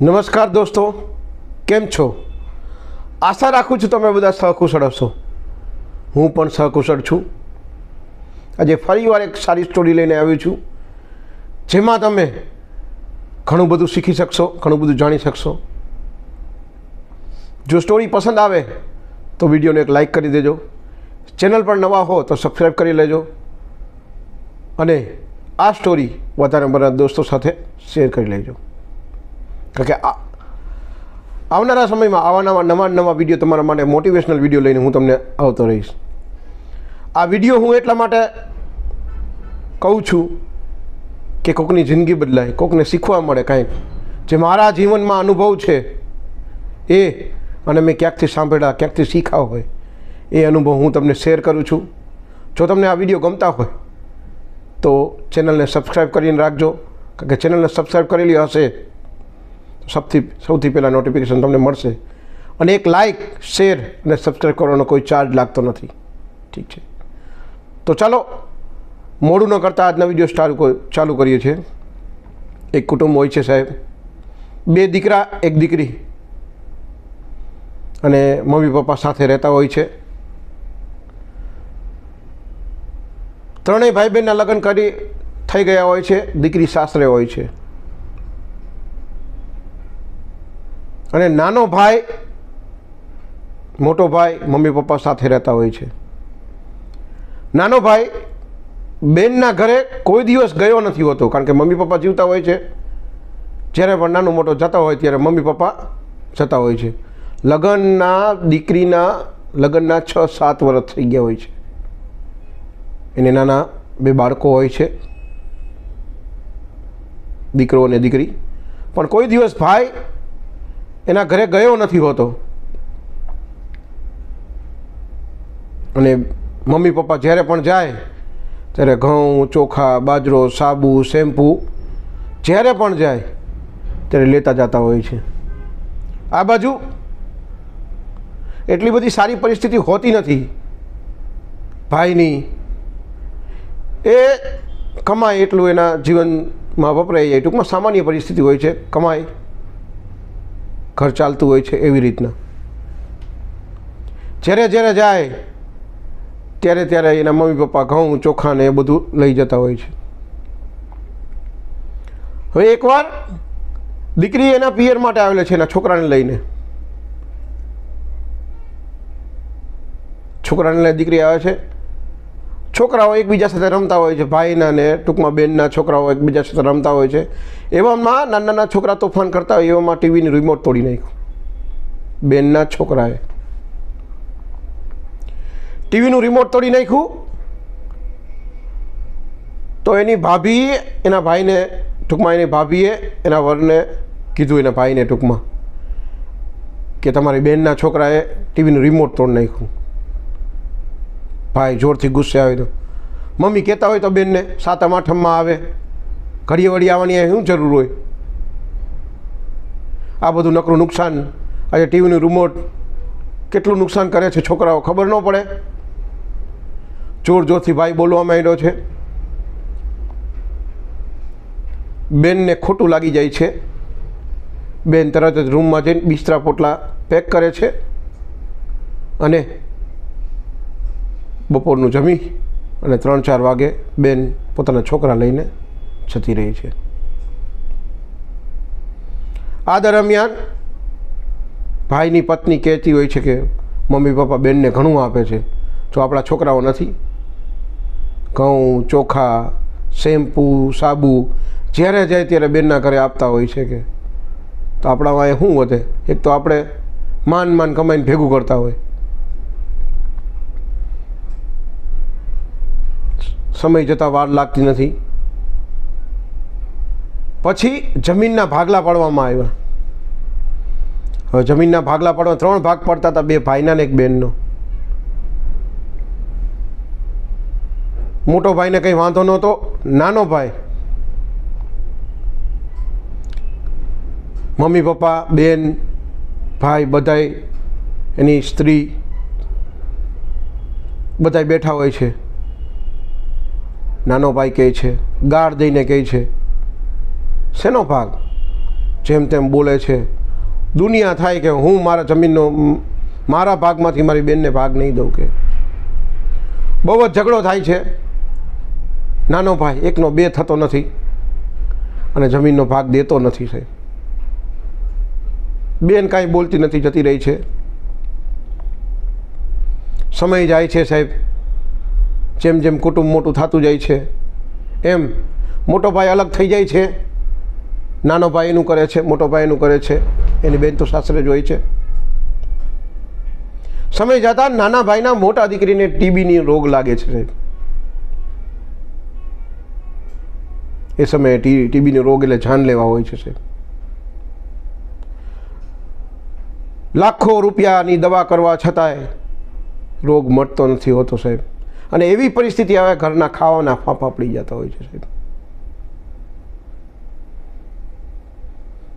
નમસ્કાર દોસ્તો, કેમ છો? આશા રાખું છું તમે બધા સહકુશળ હશો. હું પણ સહકુશળ છું. આજે ફરીવાર એક સારી સ્ટોરી લઈને આવ્યો છું, જેમાં તમે ઘણું બધું શીખી શકશો, ઘણું બધું જાણી શકશો. જો સ્ટોરી પસંદ આવે, તો વિડીયોને એક લાઈક કરી દેજો. ચેનલ પર નવા હો, તો સબસ્ક્રાઈબ કરી લેજો. અને આ સ્ટોરી વધારે બધા દોસ્તો સાથે શેર કરી લેજો. કારણ કે આ આવનારા સમયમાં આવા નવા નવા નવા વીડિયો તમારા માટે મોટિવેશનલ વીડિયો લઈને હું તમને આવતો રહીશ. આ વીડિયો હું એટલા માટે કહું છું કે કોકની જિંદગી બદલાય, કોકને શીખવા મળે કાંઈક. જે મારા જીવનમાં અનુભવ છે એ અને મેં ક્યાંકથી સાંભળ્યા, ક્યાંકથી શીખ્યા હોય, એ અનુભવ હું તમને શેર કરું છું. જો તમને આ વીડિયો ગમતા હોય, તો ચેનલને સબસ્ક્રાઈબ કરીને રાખજો. કારણ કે ચેનલને સબસ્ક્રાઈબ કરેલી હશે સૌથી સૌથી પહેલાં નોટિફિકેશન તમને મળશે. અને એક લાઇક શેર અને સબસ્ક્રાઈબ કરવાનો કોઈ ચાર્જ લાગતો નથી. ઠીક છે. તો ચાલો, મોડું ન કરતાં આજના વીડિયો સ્ટાર્ટ ચાલુ કરીએ છીએ. એક કુટુંબ હોય છે સાહેબ. બે દીકરા, એક દીકરી. અને મમ્મી પપ્પા સાથે રહેતા હોય છે. ત્રણેય ભાઈ બહેનના લગ્ન કરી, થઈ ગયા હોય છે. દીકરી સાસરે હોય છે. અને નાનો ભાઈ, મોટો ભાઈ મમ્મી પપ્પા સાથે રહેતા હોય છે. નાનો ભાઈ બેનના ઘરે કોઈ દિવસ ગયો નથી હોતો, કારણ કે મમ્મી પપ્પા જીવતા હોય છે. જ્યારે પણ નાનો મોટો જતા હોય ત્યારે મમ્મી પપ્પા જતા હોય છે. લગ્નના દીકરીના લગ્નના છ, સાત વર્ષ થઈ ગયા હોય છે. એને નાના બે બાળકો હોય છે. દીકરો અને દીકરી. પણ કોઈ દિવસ ભાઈ એના ઘરે ગયો નથી હોતો. અને મમ્મી પપ્પા જ્યારે પણ જાય, ત્યારે ઘઉં, ચોખા, બાજરો, સાબુ, શેમ્પૂ જ્યારે પણ જાય, ત્યારે લેતા જતા હોય છે. આ બાજુ એટલી બધી સારી પરિસ્થિતિ હોતી નથી. ભાઈની એ કમાય એટલું એના જીવનમાં વપરાય જાય ટૂંકમાં સામાન્ય પરિસ્થિતિ હોય છે, કમાય. ઘર ચાલતું હોય છે એવી રીતના. જ્યારે જ્યારે જાય, ત્યારે ત્યારે એના મમ્મી પપ્પા ઘઉં, ચોખા ને એ બધું લઈ જતા હોય છે. હવે એકવાર દીકરી એના પિયર માટે આવેલો છે એના છોકરાને લઈને. છોકરાને લઈને દીકરી આવે છે છોકરાઓ એકબીજા સાથે રમતા હોય છે, ભાઈના ને ટૂંકમાં બેનના છોકરાઓ એકબીજા સાથે રમતા હોય છે. એવામાં નાના નાના છોકરા તોફાન કરતા હોય, એવામાં ટીવીની રિમોટ તોડી નાખ્યું. બેનના છોકરાએ. ટીવીનું રિમોટ તોડી નાખ્યું. તો એની ભાભીએ, એના ભાઈને, ટૂંકમાં એની ભાભીએ, એના વરને કીધું એના ભાઈને ટૂંકમાં કે તમારી બેનના છોકરાએ ટીવીનું રિમોટ તોડી નાખ્યું. ભાઈ જોરથી ગુસ્સે આવે તો મમ્મી કહેતા હોય તો બેનને, સાતમ આઠમમાં આવે. ઘડીએ વળી આવવાની શું જરૂર હોય? આ બધું નકરું નુકસાન. આજે ટીવીનું રિમોટ કેટલું નુકસાન કરે છે છોકરાઓ ખબર ન પડે. જોર જોરથી ભાઈ બોલવા માંડ્યો છે. બેનને ખોટું લાગી જાય છે. બેન તરત જ રૂમમાં જઈને બિસ્તરા પોટલા પેક કરે છે. અને બપોરનું જમી અને ત્રણ ચાર વાગે બેન પોતાના છોકરા લઈને જતી રહી છે. આ દરમિયાન ભાઈની પત્ની કહેતી હોય છે કે મમ્મી પપ્પા બેનને ઘણું આપે છે. જો આપણા છોકરાઓ નથી, ઘઉં, ચોખા, શેમ્પૂ, સાબુ જ્યારે જાય ત્યારે બેનના ઘરે આપતા હોય છે કે તો આપણામાં એ શું વધે? એક તો આપણે માન માન કમાઈને ભેગું કરતા હોય. સમય જતાં વાર લાગતી નથી. પછી જમીનના ભાગલા પાડવામાં આવ્યા. હવે જમીનના ભાગલા પાડવા ત્રણ ભાગ પડતા હતા, બે ભાઈના ને એક બેનનો. મોટો ભાઈને કંઈ વાંધો નહોતો, નાનો ભાઈ. મમ્મી, પપ્પા, બેન, ભાઈ બધાય, એની સ્ત્રી બધાય બેઠા હોય છે. નાનો ભાઈ કહે છે, ગાળ દઈને કહે છે, શેનો ભાગ? જેમ તેમ બોલે છે, દુનિયા થાય કે હું મારા જમીનનો, મારા ભાગમાંથી મારી બેનને ભાગ નહીં દઉં કે? બહુ જ ઝઘડો થાય છે. નાનો ભાઈ એકનો બે થતો નથી અને જમીનનો ભાગ દેતો નથી સાહેબ. બેન કાંઈ બોલતી નથી, જતી રહી છે. સમય જાય છે સાહેબ. જેમ જેમ કુટુંબ મોટું થતું જાય છે, એમ મોટો ભાઈ અલગ થઈ જાય છે. નાનો ભાઈ એનું કરે છે, મોટો ભાઈ એનું કરે છે, એની બેન તો સાસરે જ હોય છે. સમય જતા નાના ભાઈના મોટા દીકરીને ટીબીની રોગ લાગે છે. એ સમયે ટી, ટીબીનો રોગ એટલે જાન લેવા હોય છે, સાહેબ. લાખો રૂપિયાની દવા કરવા છતાંય રોગ મટતો નથી હોતો, સાહેબ. અને એવી પરિસ્થિતિ આવે, ઘરના ખાવાના ફાંફા પડી જતા હોય છે સાહેબ.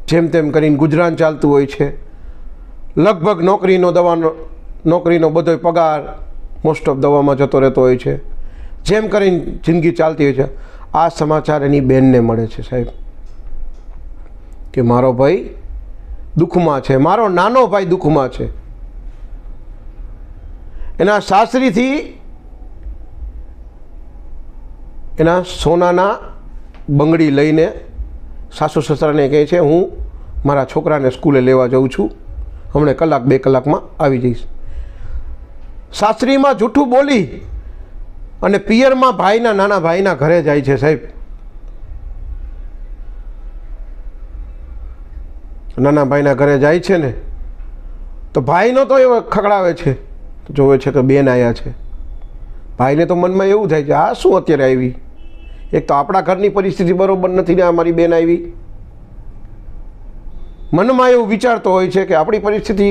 જેમ તેમ કરીને ગુજરાન ચાલતું હોય છે. લગભગ નોકરીનો દવાનો, નોકરીનો બધો પગાર મોસ્ટ ઓફ દવામાં જતો રહેતો હોય છે. જેમ કરીને જિંદગી ચાલતી હોય છે. આ સમાચાર એની બેનને મળે છે સાહેબ. કે મારો ભાઈ દુઃખમાં છે. મારો નાનો ભાઈ દુઃખમાં છે. એના સાસરીથી એના સોનાના બંગડી લઈને સાસુ સસરાને કહે છે, હું મારા છોકરાને સ્કૂલે લેવા જાઉં છું. હમણાં કલાક બે કલાકમાં આવી જઈશ. સાસરીમાં જૂઠું બોલી અને પિયરમાં ભાઈના નાના ભાઈના ઘરે જાય છે સાહેબ. નાના ભાઈના ઘરે જાય છે ને, તો ભાઈનો તો એવો ખકડાવે છે, જોવે છે તો બેન આવ્યા છે. ભાઈને તો મનમાં એવું થાય છે, આ શું અત્યારે આવી? એક તો આપણા ઘરની પરિસ્થિતિ બરોબર નથી ને આ મારી બેન આવી. મનમાં એવું વિચારતો હોય છે કે આપણી પરિસ્થિતિ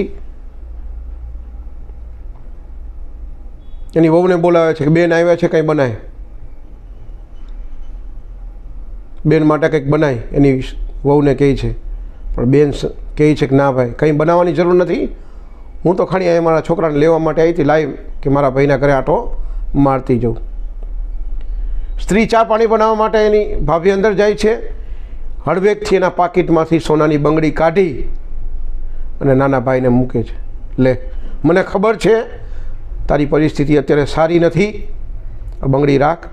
એની વહુને બોલાવે છે કે બેન આવ્યા છે કંઈ બનાય. બેન માટે કંઈક બનાય, એની વહુને કહે છે. પણ બેન કહે છે કે ના ભાઈ, કંઈ બનાવવાની જરૂર નથી. હું તો ખાલી મારા છોકરાને લેવા માટે આવી હતી લાઈવ કે મારા ભાઈના ઘરે આટો મારતી જાઉં. સ્ત્રી ચા પાણી બનાવવા માટે એની ભાભી અંદર જાય છે. હળવેકથી એના પાકીટમાંથી સોનાની બંગડી કાઢી અને નાના ભાઈને મૂકે છે. લે, મને ખબર છે, તારી પરિસ્થિતિ અત્યારે સારી નથી. બંગડી રાખ.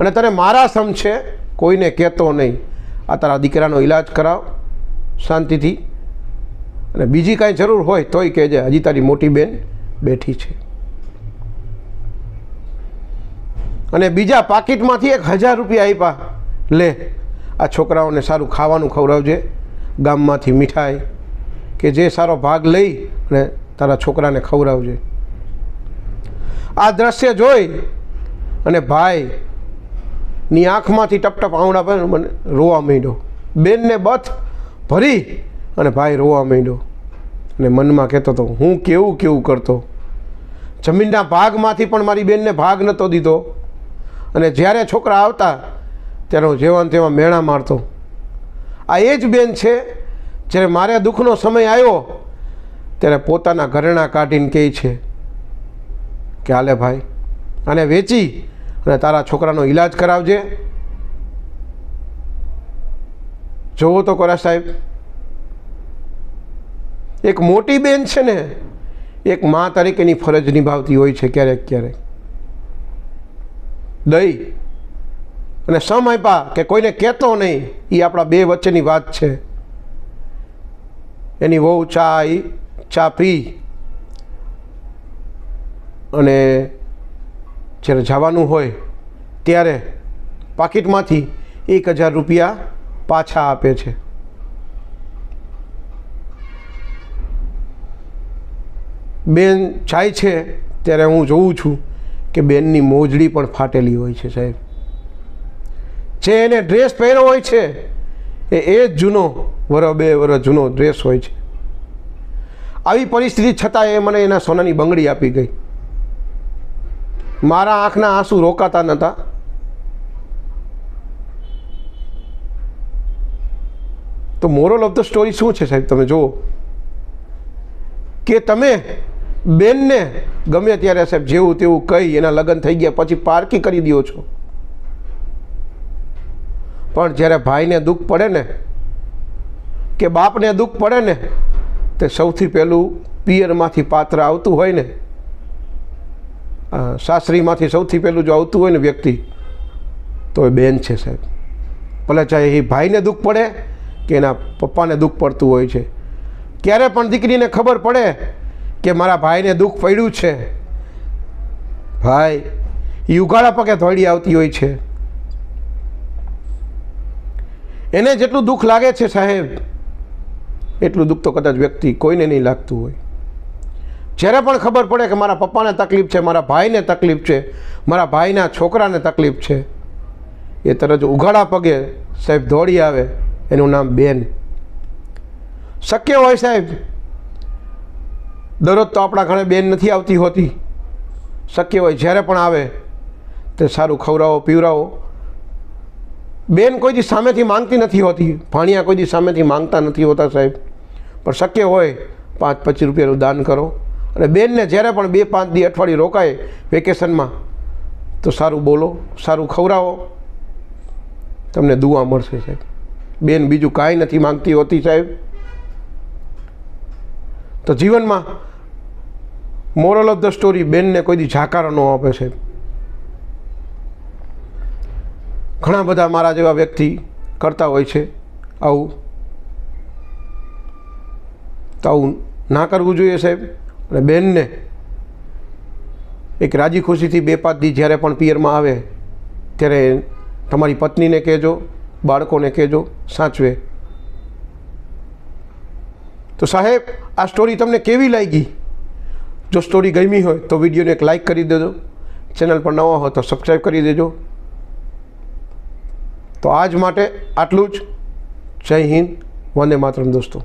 અને તને મારા સમ છે, કોઈને કહેતો નહીં. આ તારા દીકરાનો ઈલાજ કરાવ, શાંતિથી. અને બીજી કાંઈ જરૂર હોય તોય કહેજે, હજી તારી મોટી બેન બેઠી છે. અને બીજા પાકીટમાંથી એક હજાર રૂપિયા આપ્યા લે, આ છોકરાઓને સારું ખાવાનું ખવડાવજે. ગામમાંથી મીઠાઈ, કે જે સારો ભાગ લઈ અને તારા છોકરાને ખવડાવજે. આ દ્રશ્ય જોઈ અને ભાઈની આંખમાંથી ટપટપ આવડા પર મને રોવા માંડ્યો. બેનને બથ ભરી અને ભાઈ રોવા માંડ્યો. અને મનમાં કહેતો હતો, હું કેવું કેવું કરતો? જમીનના ભાગમાંથી પણ મારી બેનને ભાગ નહોતો દીધો. અને જ્યારે છોકરા આવતા, ત્યારે હું જેવા તેવા મેણા મારતો. આ એ જ બેન છે, જ્યારે મારે દુઃખનો સમય આવ્યો, ત્યારે પોતાના ઘરેણાં કાઢીને કહે છે કે હાલે ભાઈ, આને વેચી અને તારા છોકરાનો ઈલાજ કરાવજે. જોવો તો કરા સાહેબ. એક મોટી બેન છે ને, એક મા તરીકેની ફરજ નિભાવતી હોય છે ક્યારેક ક્યારેક. દઈ અને સમ આપ્યા કે કોઈને કહેતો નહીં એ આપણા બે વચ્ચેની વાત છે. એની વહુ ચા ચા પી. અને જ્યારે જવાનું હોય, ત્યારે પાકીટમાંથી એક હજાર રૂપિયા પાછા આપે છે. બેન જાય છે, ત્યારે હું જોઉં છું. કે બેનની મોજડી પણ ફાટેલી હોય છે સાહેબ. જે એને ડ્રેસ પહેર્યો હોય છે, એ એ જ જૂનો વર બે વર જૂનો ડ્રેસ હોય છે. આવી પરિસ્થિતિ છતાં એ મને એના સોનાની બંગડી આપી ગઈ. મારા આંખના આંસુ રોકાતા નહોતા તો મોરલ ઓફ ધ સ્ટોરી શું છે સાહેબ તમે જુઓ. કે તમે બેનને ગમે ત્યારે સાહેબ જેવું તેવું કહી, એના લગ્ન થઈ ગયા, પછી પારકી કરી દો છો. પણ જ્યારે ભાઈને દુઃખ પડે ને, કે બાપને દુઃખ પડે ને, તે સૌથી પહેલું પિયરમાંથી પાત્ર આવતું હોય ને સાસરીમાંથી સૌથી પહેલું જો આવતું હોય ને વ્યક્તિ, તો એ બેન છે સાહેબ. ભલે ચાહે એ ભાઈને દુઃખ પડે કે એના પપ્પાને દુઃખ પડતું હોય છે. ક્યારે પણ દીકરીને ખબર પડે કે મારા ભાઈને દુઃખ પડ્યું છે. ભાઈ એ પગે દોડી આવતી હોય છે. એને જેટલું દુઃખ લાગે છે સાહેબ, એટલું દુઃખ તો કદાચ વ્યક્તિ કોઈને નહીં લાગતું હોય. જ્યારે પણ ખબર પડે કે મારા પપ્પાને તકલીફ છે, મારા ભાઈને તકલીફ છે, મારા ભાઈના છોકરાને તકલીફ છે, એ તરત ઉઘાડા પગે સાહેબ દોડી આવે, એનું નામ બેન. શક્ય હોય સાહેબ દરરોજ તો આપણા ઘરે બેન નથી આવતી હોતી. શક્ય હોય જ્યારે પણ આવે, તે સારું ખવડાવો, પીવડાવો. બેન કોઈ દી સામેથી માંગતી નથી હોતી. ભાણિયા કોઈ દી સામેથી માંગતા નથી હોતા સાહેબ. પણ શક્ય હોય, પાંચ પચીસ રૂપિયાનું દાન કરો. અને બેનને જ્યારે પણ બે પાંચ દી અઠવાડિયે રોકાય વેકેશનમાં, તો સારું બોલો, સારું ખવડાવો. તમને દુઆ મળશે સાહેબ. બેન બીજું કાંઈ નથી માંગતી હોતી સાહેબ. તો જીવનમાં મોરલ ઓફ ધ સ્ટોરી બેનને કોઈ દી જાકારો ન આપે સાહેબ ઘણા બધા મારા જેવા વ્યક્તિ કરતા હોય છે. આવું. તો આવું ના કરવું જોઈએ સાહેબ. અને બેનને એક રાજી ખુશીથી બે પાંચ દી જ્યારે પણ પિયરમાં આવે, ત્યારે તમારી પત્નીને કહેજો, બાળકોને કહેજો, સાચવે. તો સાહેબ, આ સ્ટોરી તમને કેવી લાગી? જો સ્ટોરી ગમી હોય તો વિડીયોને એક લાઇક કરી દેજો. ચેનલ પર નવા હોય તો સબસ્ક્રાઈબ કરી દેજો. તો આજ માટે આટલું જ. જય હિન્દ. વંદે માતરમ દોસ્તો.